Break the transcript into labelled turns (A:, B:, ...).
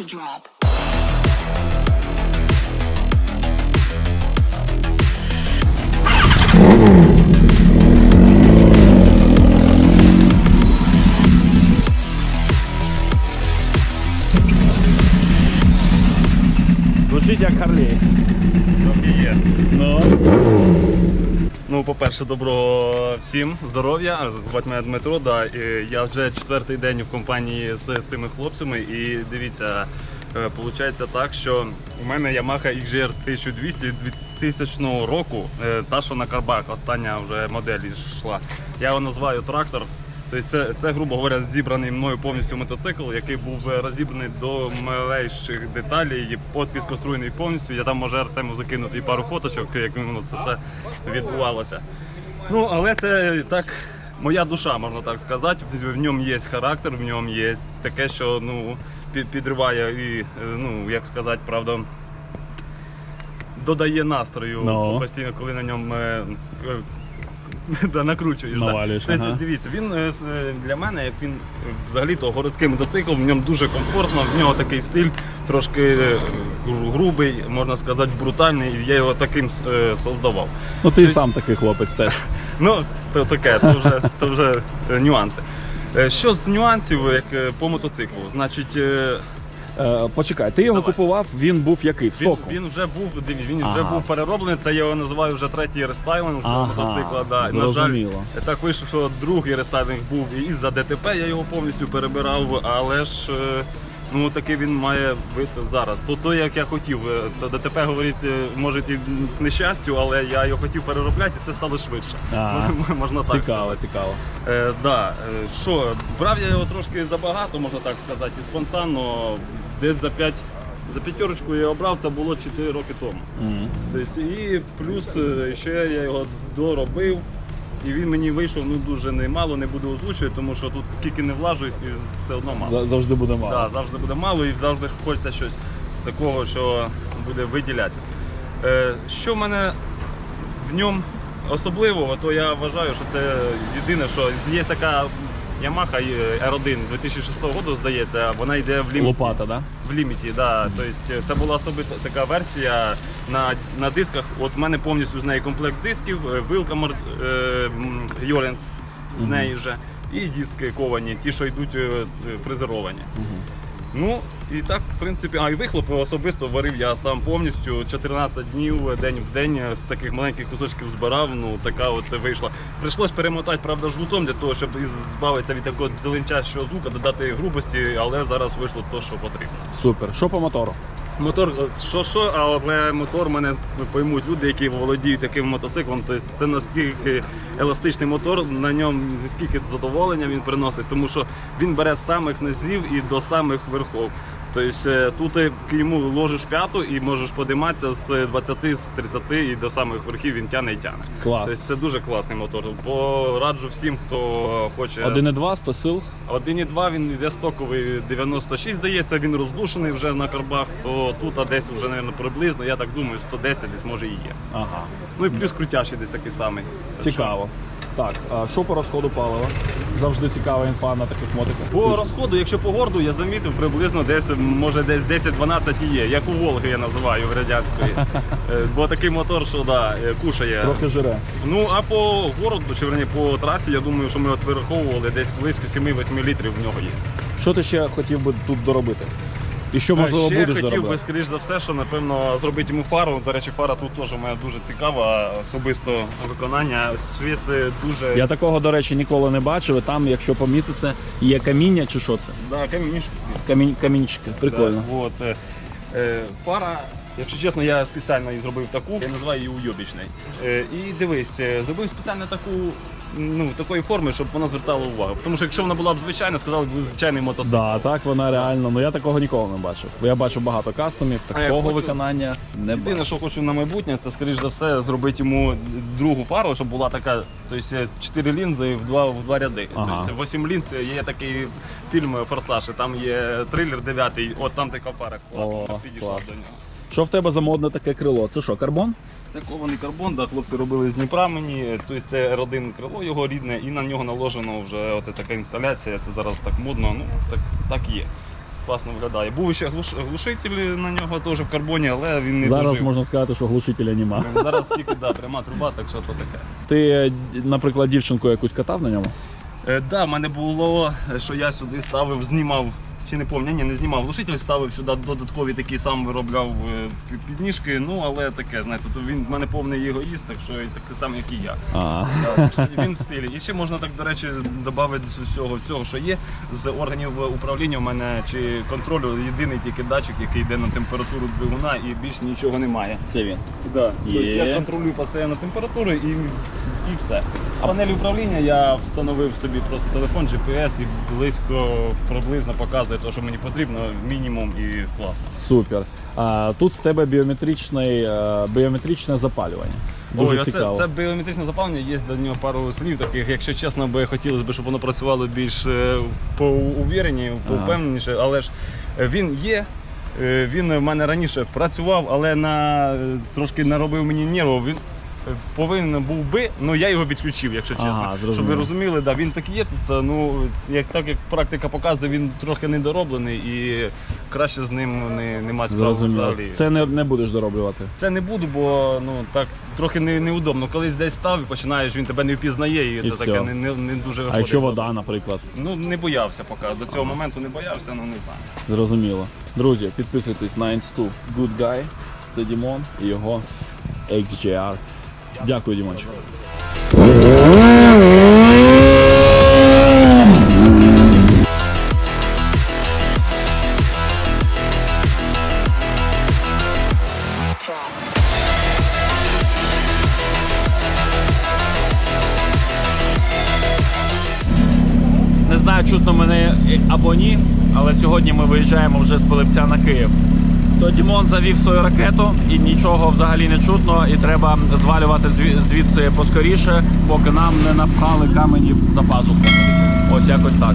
A: to drop.
B: Звучить як Харлей.
C: Трохи є.
B: Ну.
C: Ну, по-перше, доброго всім здоров'я. Звати мене Дмитро. Да. і Я вже четвертий день в компанії з цими хлопцями. І дивіться, виходить так, що у мене Yamaha XGR 1200 2000 року, е, та, що на карбах, остання вже модель йшла. Я його називаю трактор. Тобто це, це, грубо говоря, зібраний мною повністю мотоцикл, який був е, розібраний до малейших деталей, і подпис конструєний повністю. Я там може Артему закинути і пару фоточок, як воно це все відбувалося. Ну, але це так, моя душа, можна так сказати. В, в ньому є характер, в ньому є таке, що ну, підриває і, е, ну, як сказати, правда, додає настрою
B: Ну.
C: постійно, коли на ньому. Да, накручуєш. да.
B: Навалюєш,
C: Тобто,
B: ага.
C: Дивіться, він е, е, для мене, як він е, взагалі-то городський мотоцикл, в ньому дуже комфортно, в нього такий стиль трошки грубий, можна сказати, брутальний, і я його таким е, создавав.
B: Ну ти і сам такий хлопець теж.
C: Ну, то таке, то вже, то вже нюанси. Що з нюансів як по мотоциклу? Значить, е,
B: почекай, ти його
C: Давай.
B: купував, він був який? В
C: він,
B: стоку?
C: він вже був диві- він вже
B: Ага.
C: був перероблений. Це я його називаю вже третій рестайлинг цього
B: Ага,
C: мотоцикла. Да. На жаль,
B: зрозуміло.
C: так вийшло, що другий рестайлинг був і із-за ДТП я його повністю перебирав, але ж. е, Ну такий він має бути зараз. То то, як я хотів. Е, То ДТП говорить, е, може і к нещастю, але я його хотів переробляти, і це стало швидше.
B: Ага.
C: Можна так.
B: Цікаво, цікаво.
C: Е, да. е, Що, брав я його трошки забагато, можна так сказати, і спонтанно. Десь за 5 за п'ятерочку я його брав, це було 4 роки тому.
B: Мгм.
C: Тобто, і плюс ще я його доробив. І він мені вийшов ну дуже немало, не буду озвучувати, тому що тут скільки не влажусь, і все одно мало.
B: Завжди буде мало.
C: Да, завжди буде мало і завжди хочеться щось такого, що буде виділятися. Е, що в мене в ньому особливого, то я вважаю, що це єдине, що є така Yamaha е, R1 2006 року, здається, вона йде в ліміті.
B: Лопата, да?
C: В ліміті, да. Тобто це була особита така версія на, на дисках. От в мене повністю з неї комплект дисків, е, вилка Йоренс з неї вже. і диски ковані, ті, що йдуть фрезеровані. Ну і так, в принципі, а і вихлоп особисто варив я сам повністю 14 днів день в день з таких маленьких кусочків збирав. Ну така от вийшла. Прийшлось перемотати, правда, жгутом для того, щоб збавитися від такого зеленчащого звука, додати грубості, але зараз вийшло те, що потрібно.
B: Супер. Що по мотору?
C: Мотор, що що, але мотор мене поймуть люди, які володіють таким мотоциклом. Тобто це настільки еластичний мотор, на ньому скільки задоволення він приносить, тому що він бере з самих низів і до самих верхов. Тобто е, тут ти к йому ложиш п'яту і можеш подиматися з 20, з 30 і до самих верхів він тяне і тяне.
B: Клас.
C: Тобто це дуже класний мотор. Пораджу всім, хто хоче.
B: 1,2, 100 сил.
C: 1,2 він йде стоковий 96, здається, він роздушений вже на карбах, то тут а десь вже, мабуть, приблизно, я так думаю, 110 десь може і є.
B: Ага.
C: Ну і плюс крутящий десь такий самий.
B: Цікаво. Так, а що по розходу палива? Завжди цікава інфа на таких мотиках.
C: По розходу, якщо по горду, я замітив приблизно десь, може десь 10-12 і є, як у Волги я називаю в радянської. Е, Бо такий мотор, що да, е, кушає.
B: Трохи жире.
C: Ну а по городу, чи верні по трасі, я думаю, що ми от вираховували десь близько 7-8 літрів в нього є.
B: Що ти ще хотів би тут доробити? І що можливо
C: Ще
B: будеш
C: хотів би,
B: доробляти?
C: скоріш за все, що напевно зробити йому фару. До речі, фара тут теж у мене дуже цікава, особисто виконання. Світ е, дуже
B: Я такого, до речі, ніколи не бачив. І Там, якщо помітите, є каміння чи що це?
C: да, камінішки.
B: Камінь, камінчики. Прикольно.
C: Да, от, е, е, фара. Якщо чесно, я спеціально її зробив таку, я називаю її уйобічний. Е, і дивись, е, зробив спеціально таку, ну, такої форми, щоб вона звертала увагу. Тому що якщо вона була б звичайна, сказали б звичайний мотоцикл.
B: Да, так вона реально. Ну я такого ніколи не бачив. Бо я бачу багато кастомів,
C: А я
B: такого
C: хочу-
B: виконання не
C: Єдине,
B: бачу.
C: що хочу на майбутнє, це скоріш за все зробити йому другу фару, щоб була така, тобто 4 лінзи в два, в два ряди.
B: Ага.
C: Тобто 8 лінз, є такий фільм Форсаж, і там є трилер 9, от там така фара класна,
B: О,
C: підійшла
B: клас.
C: до нього.
B: Що в тебе за модне таке крило? Це що, карбон?
C: Це кований карбон, да, хлопці робили з Дніпра мені, тобто це R1 крило його рідне, і на нього наложено вже от така інсталяція, це зараз так модно, ну так, так є. класно виглядає. Був ще глуш... глушитель на нього теж в карбоні, але він не
B: Зараз
C: дожив.
B: можна сказати, що глушителя нема.
C: Зараз тільки да, пряма труба, так що то таке.
B: Ти, наприклад, дівчинку якусь катав на ньому?
C: Е, да, в мене було, що я сюди ставив, знімав. Чи не пам'ятаю, ні, не знімав глушитель, ставив сюди додаткові такі сам виробляв е, підніжки. Ну але таке, знаєте, то він в мене повний егоїст, так що і такий сам, як і я.
B: А,
C: Так, Він в стилі. І ще можна так, до речі, додати з усього цього, що є з органів управління у мене чи контролю єдиний тільки датчик, який йде на температуру двигуна і більш нічого немає.
B: це він.
C: Да. Тобто я контролюю постійно температуру і, і все. А панель управління я встановив собі просто телефон, GPS і близько приблизно показує те, що мені потрібно, мінімум і класно.
B: Супер. А, тут в тебе біометричний, е, біометричне запалювання. Дуже
C: Ой,
B: цікаво.
C: Це, це біометричне запалення, є до нього пару слів таких, якщо чесно, би хотілося б, щоб воно працювало більш е, поувіреніше, повпевненіше, але ж е, він є. е, Він в мене раніше працював, але на трошки наробив мені нервів. Він повинен був би, але я його відключив, якщо чесно.
B: Ага,
C: Щоб ви розуміли, да, він такий є. Тут, ну як так як практика показує, він трохи недороблений і краще з ним не, нема справи
B: Зрозуміло.
C: взагалі.
B: Це не, не будеш дороблювати.
C: Це не буду, бо ну так трохи не, неудобно. Колись десь став і починаєш, він тебе не впізнає, і,
B: І
C: це
B: все.
C: таке не, не, не дуже
B: А
C: виходить.
B: якщо вода, наприклад.
C: Ну не боявся поки. До цього моменту не боявся, ну не знаю.
B: Зрозуміло. Друзі, підписуйтесь на інсту Good Guy. Це Дімон і його XJR. Дякую, Дімончик. Не знаю, чутно мене або ні, але сьогодні ми виїжджаємо вже з Пилипця на Київ. То Дімон завів свою ракету і нічого взагалі не чутно, і треба звалювати звідси поскоріше, поки нам не напхали каменів за пазуху. Ось якось так.